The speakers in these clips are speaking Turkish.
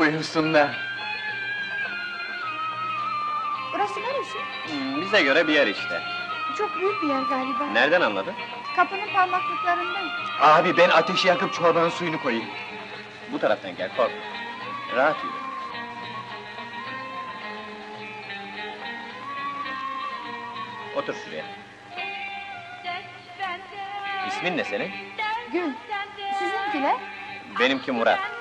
Buyursunlar. Burası neresi? Hmm, bize göre bir yer işte. Çok büyük bir yer galiba. Nereden anladın? Kapının parmaklıklarından. Abi ben ateşi yakıp çorbanın suyunu koyayım. Bu taraftan gel, korkma. Rahat yürü. Otur şuraya. İsmin ne senin? Gül. Sizinkiler? Benimki Murat.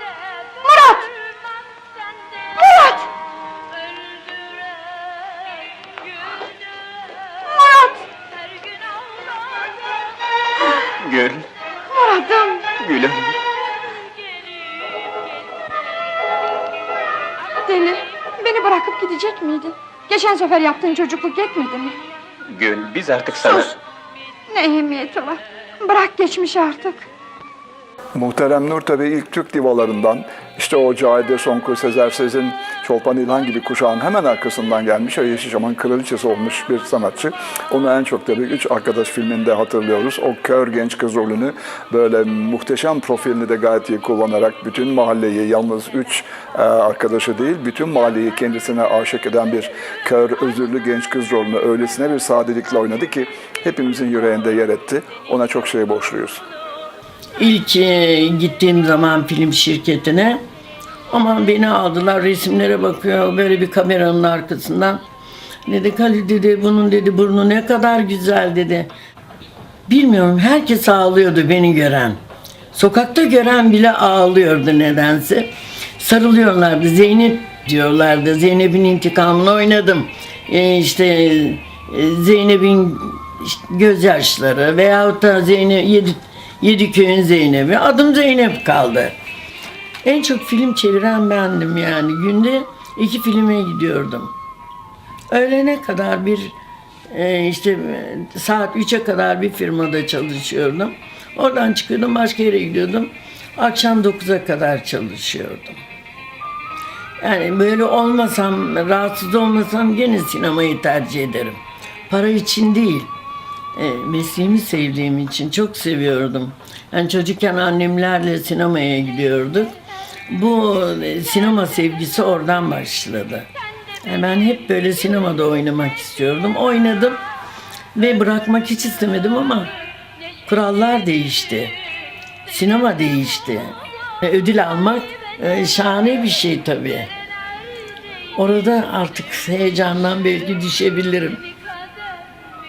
Gül, Murat'ım! gülüm. Deli, beni bırakıp gidecek miydin? Geçen sefer yaptığın çocukluk yetmedi mi? Gül, biz artık sana... Sus! Ne ehemmiyeti var? Bırak geçmişi artık. Muhterem Nur tabii ilk Türk divalarından işte o Cahide Sonku, Sezer Sezin, Çolpan İlhan gibi kuşağın hemen arkasından gelmiş ve Yeşilçam'ın kraliçesi olmuş bir sanatçı. Onu en çok tabii Üç Arkadaş filminde hatırlıyoruz. O kör genç kız rolünü böyle muhteşem profilini de gayet iyi kullanarak bütün mahalleyi yalnız üç e, arkadaşı değil bütün mahalleyi kendisine aşık eden bir kör özürlü genç kız rolünü öylesine bir sadelikle oynadı ki hepimizin yüreğinde yer etti. Ona çok şey borçluyuz. İlk e, gittiğim zaman film şirketine ama beni aldılar resimlere bakıyor böyle bir kameranın arkasından. Dedi Kali dedi bunun dedi burnu ne kadar güzel dedi. Bilmiyorum herkes ağlıyordu beni gören. Sokakta gören bile ağlıyordu nedense. Sarılıyorlardı Zeynep diyorlardı. Zeynep'in intikamını oynadım. E, işte e, Zeynep'in gözyaşları veyahut da Zeynep yedi, yedi köyün Zeynep'i. Adım Zeynep kaldı. En çok film çeviren bendim yani. Günde iki filme gidiyordum. Öğlene kadar bir e, işte saat 3'e kadar bir firmada çalışıyordum. Oradan çıkıyordum başka yere gidiyordum. Akşam 9'a kadar çalışıyordum. Yani böyle olmasam, rahatsız olmasam gene sinemayı tercih ederim. Para için değil. E, mesleğimi sevdiğim için çok seviyordum. Yani çocukken annemlerle sinemaya gidiyorduk. Bu e, sinema sevgisi oradan başladı. Yani ben hep böyle sinemada oynamak istiyordum. Oynadım ve bırakmak hiç istemedim ama kurallar değişti. Sinema değişti. E, Ödül almak e, şahane bir şey tabii. Orada artık heyecandan belki düşebilirim.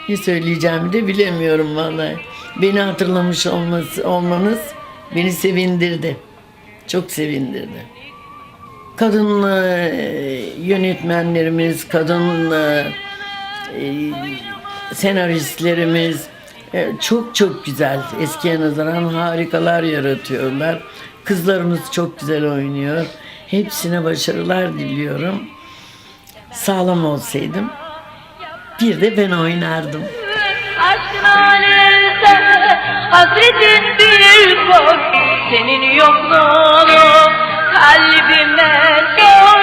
Ne söyleyeceğimi de bilemiyorum vallahi. Beni hatırlamış olması, olmanız beni sevindirdi. Çok sevindirdi. Kadın e, yönetmenlerimiz, kadın e, senaristlerimiz e, çok çok güzel. Eskiye nazaran harikalar yaratıyorlar. Kızlarımız çok güzel oynuyor. Hepsine başarılar diliyorum. Sağlam olsaydım bir de ben oynardım. Hasretin bir kor Senin yokluğunu kalbime sor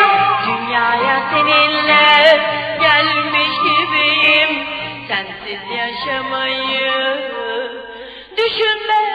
Dünyaya seninle gelmiş gibiyim. Sensiz yaşamayı düşünme